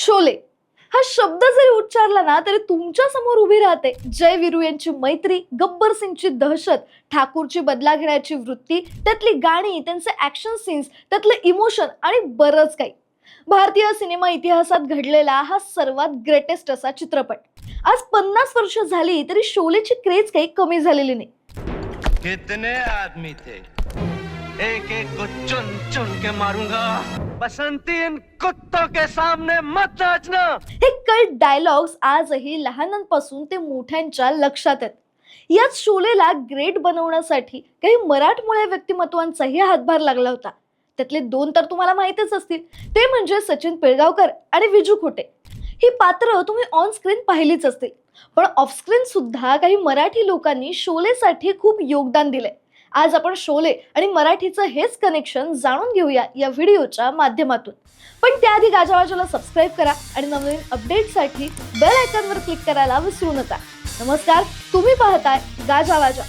शोले हा शब्द जरी उच्चारला ना तरी तुमच्यासमोर उभी राहते. जय विरू यांची मैत्री गब्बर सिंगची दहशत ठाकूरची बदला घेण्याची वृत्ती त्यातली गाणी त्यांचे ऍक्शन सीन्स त्यातलं इमोशन आणि बरंच काही. भारतीय सिनेमा इतिहासात घडलेला हा सर्वात ग्रेटेस्ट असा चित्रपट. आज पन्नास वर्ष झाली तरी शोलेची क्रेज काही कमी झालेली नाही. कितने आदमी थे? एक एक को चुन चुन के मारूंगा। बसंती इन कुत्तों के सामने मत नाचना। हे कल्ट डायलॉग्स आजही लहानांपासून ते मोठ्यांच्या लक्षात आहेत. याच शोलेला ग्रेट बनवण्यासाठी काही मराठमोळ्या व्यक्तिमत्वांचाही हातभार लागला होता. त्यातले दोन तर तुम्हाला माहितच असतील. ते म्हणजे सचिन पिळगावकर आणि विजू खोटे. ही पात्र तुम्ही ऑन स्क्रीन पाहिलीच असतील. पण ऑफ स्क्रीन सुद्धा काही मराठी लोकांनी शोलेसाठी खूप योगदान दिलंय. आज आपण शोले आणि मराठीचं हेच कनेक्शन जाणून घेऊया या व्हिडिओच्या माध्यमातून. पण त्याआधी गाजावाजाला सबस्क्राईब करा आणि नवनवीन अपडेटसाठी बेल आयकॉनवर क्लिक करायला विसरू नका. नमस्कार तुम्ही पाहताय गाजावाजा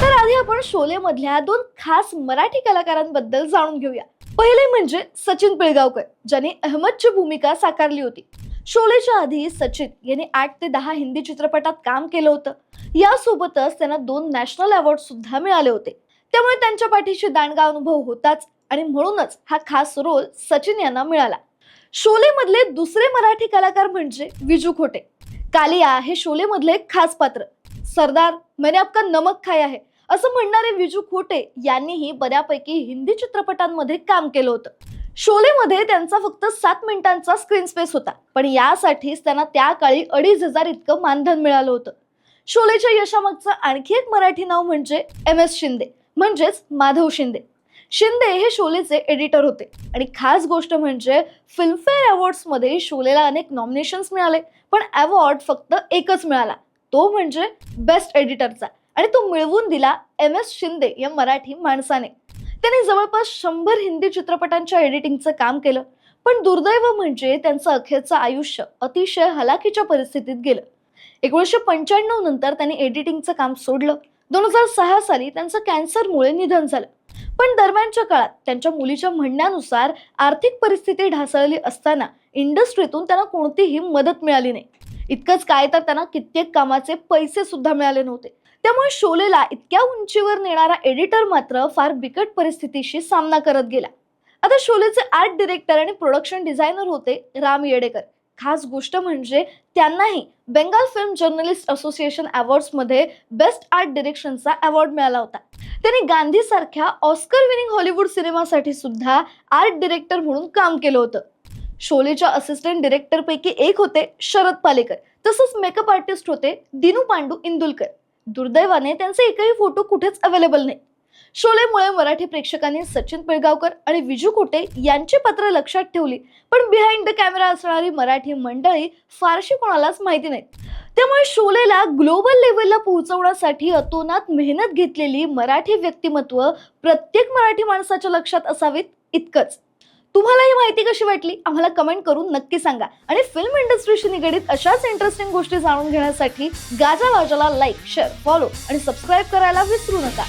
तर आधी आपण शोले मधल्या दोन खास मराठी कलाकारांबद्दल जाणून घेऊया. पहिले म्हणजे सचिन पिळगावकर ज्यांनी अहमदची भूमिका साकारली होती. शोलेच्या आधी सचिन यांनी आठ ते दहा हिंदी चित्रपटात काम केलं होतं. यासोबतच त्यांना दोन नॅशनल अवॉर्ड सुद्धा मिळाले होते. त्यामुळे त्यांच्या पाठीशी दांडगा अनुभव होताच आणि म्हणूनच हा खास रोल सचिन यांना मिळाला. शोले मधले दुसरे मराठी कलाकार म्हणजे विजू खोटे. कालिया हे शोले मधले एक खास पात्र. सरदार मैंने आपका नमक खाया आहे असं म्हणणारे विजू खोटे यांनीही बऱ्यापैकी हिंदी चित्रपटांमध्ये काम केलं होतं. शोलेमध्ये त्यांचा फक्त सात मिनिटांचा स्क्रीन स्पेस होता. पण यासाठीच त्यांना त्या काळी अडीच हजार इतकं मानधन मिळालं होतं. शोलेच्या यशामागचं आणखी एक मराठी नाव म्हणजे एम एस शिंदे म्हणजेच माधव शिंदे. शिंदे हे शोलेचे एडिटर होते. आणि खास गोष्ट म्हणजे फिल्मफेअर अवॉर्ड्समध्ये शोलेला अनेक नॉमिनेशन्स मिळाले पण अवॉर्ड फक्त एकच मिळाला. तो म्हणजे बेस्ट एडिटरचा आणि तो मिळवून दिला एम एस शिंदे या मराठी माणसाने. त्यांनी जवळपास शंभर हिंदी चित्रपटांच्या एडिटिंगचं काम केलं. पण दुर्दैव म्हणजे त्यांचं अखेरचं आयुष्य अतिशय हलाखीच्या परिस्थितीत गेलं. एकोणीसशे पंच्याण्णव नंतर त्यांनी एडिटिंगचं काम सोडलं. दोन हजार सहा साली त्यांचं कॅन्सरमुळे निधन झालं. पण दरम्यानच्या काळात त्यांच्या मुलीच्या म्हणण्यानुसार आर्थिक परिस्थिती ढासळली असताना इंडस्ट्रीतून त्यांना कोणतीही मदत मिळाली नाही. इतकंच काय तर त्यांना कित्येक कामाचे पैसे सुद्धा मिळाले नव्हते. त्यामुळे शोलेला इतक्या उंचीवर नेणारा एडिटर मात्र फार बिकट परिस्थितीशी सामना करत गेला. आता शोलेचे आर्ट डिरेक्टर आणि प्रोडक्शन डिझायनर होते राम येडेकर. खास गोष्ट म्हणजे त्यांनाही बेंगाल फिल्म जर्नलिस्ट असोसिएशन अवॉर्ड्समध्ये बेस्ट आर्ट डिरेक्शनचा अवॉर्ड मिळाला होता. त्यांनी गांधीसारख्या ऑस्कर विनिंग हॉलिवूड सिनेमासाठी सुद्धा आर्ट डिरेक्टर म्हणून काम केलं होतं. शोलेच्या असिस्टंट डिरेक्टरपैकी एक होते शरद पालेकर. तसंच मेकअप आर्टिस्ट होते दिनू पांडू इंदुलकर. दुर्दैवाने त्यांचे एकही फोटो कुठेच अवेलेबल नाही. शोलेमुळे मराठी प्रेक्षकांनी सचिन पिळगावकर आणि विजू कोटे यांची पत्र लक्षात ठेवली. पण बिहाइंड द कॅमेरा असणारी मराठी मंडळी फारशी कोणालाच माहिती नाहीत त्यामुळे शोलेला ग्लोबल लेवलला पोहोचवण्यासाठी अतोनात मेहनत घेतलेली मराठी व्यक्तिमत्व प्रत्येक मराठी माणसाच्या लक्षात असावीत इतकंच. तुम्हाला ही माहिती कशी वाटली? आम्हाला कमेंट करून नक्की सांगा. आणि फिल्म इंडस्ट्रीशी निगडीत अशाच इंटरेस्टिंग गोष्टी जाणून घेण्यासाठी गाजा वाजाला लाईक शेअर फॉलो आणि सबस्क्राईब करायला विसरू नका.